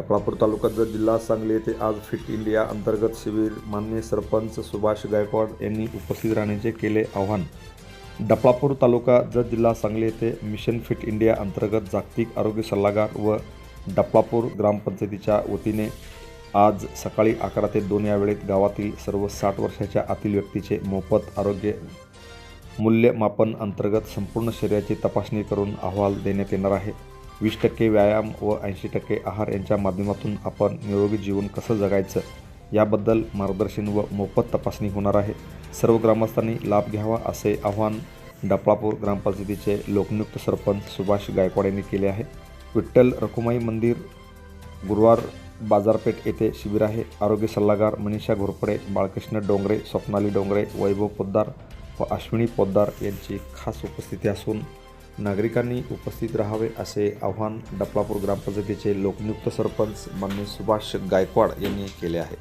तालुका जर जिल्हा सांगली येथे आज फिट इंडिया अंतर्गत शिबिर मान्य सरपंच सुभाष गायकवाड यांनी उपस्थित राहण्याचे केले आव्हान. डफळापूर तालुका जत जिल्हा सांगली येथे मिशन फिट इंडिया अंतर्गत जागतिक आरोग्य सल्लागार व डफळापूर ग्रामपंचायतीच्या वतीने आज सकाळी अकरा ते दोन या वेळेत गावातील सर्व साठ वर्षाच्या आतील व्यक्तीचे मोफत आरोग्य मूल्यमापन अंतर्गत संपूर्ण शरीराची तपासणी करून अहवाल देण्यात येणार आहे. वीस टक्के व्यायाम व ऐंशी टक्के आहार यांच्या माध्यमातून आपण निरोगी जीवन कसं जगायचं याबद्दल मार्गदर्शन व मोफत तपासणी होणार आहे. सर्व ग्रामस्थांनी लाभ घ्यावा असे आवाहन डपळापूर ग्रामपंचायतीचे लोकनियुक्त सरपंच सुभाष गायकवाड यांनी केले आहे. विठ्ठल रखुमाई मंदिर गुरुवार बाजारपेठ येथे शिबिर आहे. आरोग्य सल्लागार मनीषा घोरपडे बाळकृष्ण डोंगरे स्वप्नाली डोंगरे वैभव पोद्दार व अश्विनी पोद्दार यांची खास उपस्थिती असून नागरिकांनी उपस्थित राहावे असे आव्हान डपलापूर ग्रामपंचायतीचे लोकनियुक्त सरपंच मान्य सुभाष गायकवाड यांनी केले आहे.